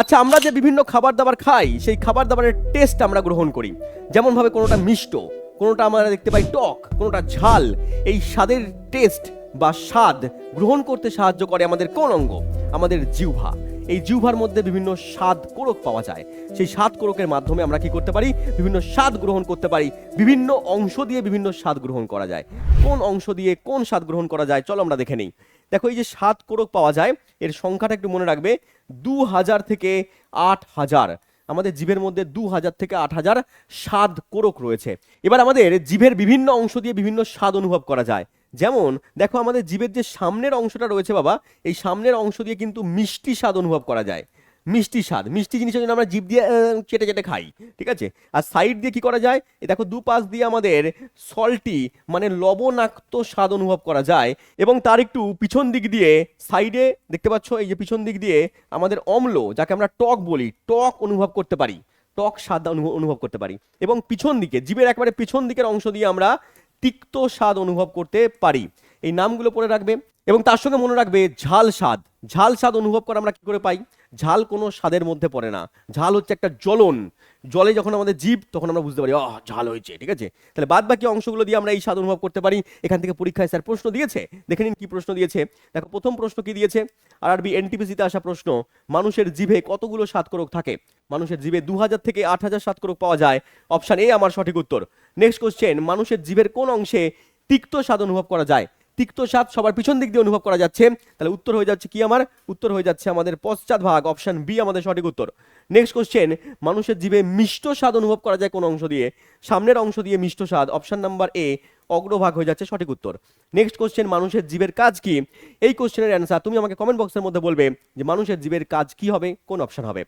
আচ্ছা আমরা যে বিভিন্ন খাবার দাবার খাই, সেই খাবার দাবারের টেস্ট আমরা গ্রহণ করি। যেমনভাবে কোনোটা মিষ্ট, কোনোটা আমরা দেখতে পাই টক, কোনোটা ঝাল, এই স্বাদের টেস্ট বা স্বাদ গ্রহণ করতে সাহায্য করে আমাদের কোন অঙ্গ? আমাদের জিহ্বা। এই জিহ্বার মধ্যে বিভিন্ন স্বাদ কোরক পাওয়া যায়। সেই স্বাদ কোরকের মাধ্যমে আমরা কি করতে পারি? বিভিন্ন স্বাদ গ্রহণ করতে পারি। বিভিন্ন অংশ দিয়ে বিভিন্ন স্বাদ গ্রহণ করা যায়। কোন অংশ দিয়ে কোন স্বাদ গ্রহণ করা যায়? চলো আমরা দেখে নিই। দেখো, এই যে স্বাদ কোরক পাওয়া যায় এর সংখ্যাটা একটু মনে রাখবে দু হাজার থেকে আট হাজার আমাদের জীবের মধ্যে দু হাজার থেকে আট হাজার স্বাদ কোরক রয়েছে। এবার আমাদের জীবের বিভিন্ন অংশ দিয়ে বিভিন্ন স্বাদ অনুভব করা যায়। যেমন, দেখো আমাদের জীবের যে সামনের অংশটা রয়েছে বাবা, এই সামনের অংশ দিয়ে কিন্তু মিষ্টি স্বাদ অনুভব করা যায়। মিষ্টি স্বাদ, মিষ্টি জিনিসের জন্য আমরা জিভ দিয়ে চেটে চেটে খাই, ঠিক আছে? আর সাইড দিয়ে কি করা যায়? এই দেখো, দুপাশ দিয়ে আমাদের সল্টি মানে লবণাক্ত স্বাদ অনুভব করা যায় এবং তার একটু পিছন দিক দিয়ে সাইডে দেখতে পাচ্ছ, এই যে পিছন দিক দিয়ে আমাদের অম্ল, যাকে আমরা টক বলি, টক অনুভব করতে পারি, টক স্বাদ অনুভব করতে পারি এবং পিছন দিকে জিভের একেবারে পিছন দিকের অংশ দিয়ে আমরা তিক্ত স্বাদ অনুভব করতে পারি। এই নামগুলো পড়ে রাখবে এবং তার সঙ্গে মনে রাখবে ঝাল স্বাদ। ঝাল স্বাদ অনুভব করে আমরা কি করে পাই? ঝাল কোনো স্বাদের মধ্যে পড়ে না। ঝাল হচ্ছে একটা জ্বলন। জলে যখন আমাদের জীব, তখন আমরা বুঝতে পারি, আহ, ঝাল হয়েছে ঠিক আছে? তাহলে বাদ বাকি অংশগুলো দিয়ে আমরা এই স্বাদ অনুভব করতে পারি। এখান থেকে পরীক্ষায় স্যার প্রশ্ন দিয়েছে? দেখে নিন কি প্রশ্ন দিয়েছে। দেখো, প্রথম প্রশ্ন কি দিয়েছে? আর আরবি এনটিপিসিতে আসা প্রশ্ন, মানুষের জিভে কতগুলো স্বাদকরক থাকে? মানুষের জিভে দু হাজার থেকে আট হাজার স্বাদকরক পাওয়া যায়। অপশান এ আমার সঠিক উত্তর। নেক্সট কোশ্চেন মানুষের জিভের কোন অংশে তিক্ত স্বাদ অনুভব করা যায়? তিক্ত স্বাদ সবার পিছন দিক দিয়ে অনুভব করা যাচ্ছে। তাহলে উত্তর হয়ে যাচ্ছে কি আমার? উত্তর হয়ে যাচ্ছে আমাদের পশ্চাৎ ভাগ অপশন বি আমাদের সঠিক উত্তর। নেক্সট কোশ্চেন মানুষের জীবে মিষ্ট স্বাদ অনুভব করা যায় কোন অংশ দিয়ে? সামনের অংশ দিয়ে মিষ্ট স্বাদ অপশন নাম্বার এ অগ্রভাগ হয়ে যাচ্ছে সঠিক উত্তর। নেক্সট কোশ্চেন মানুষের জীবের কাজ কি? এই কোশ্চেনের অ্যান্সার তুমি আমাকে কমেন্ট বক্সের মধ্যে বলবে যে মানুষের জীবের কাজ কি হবে? কোন অপশন হবে?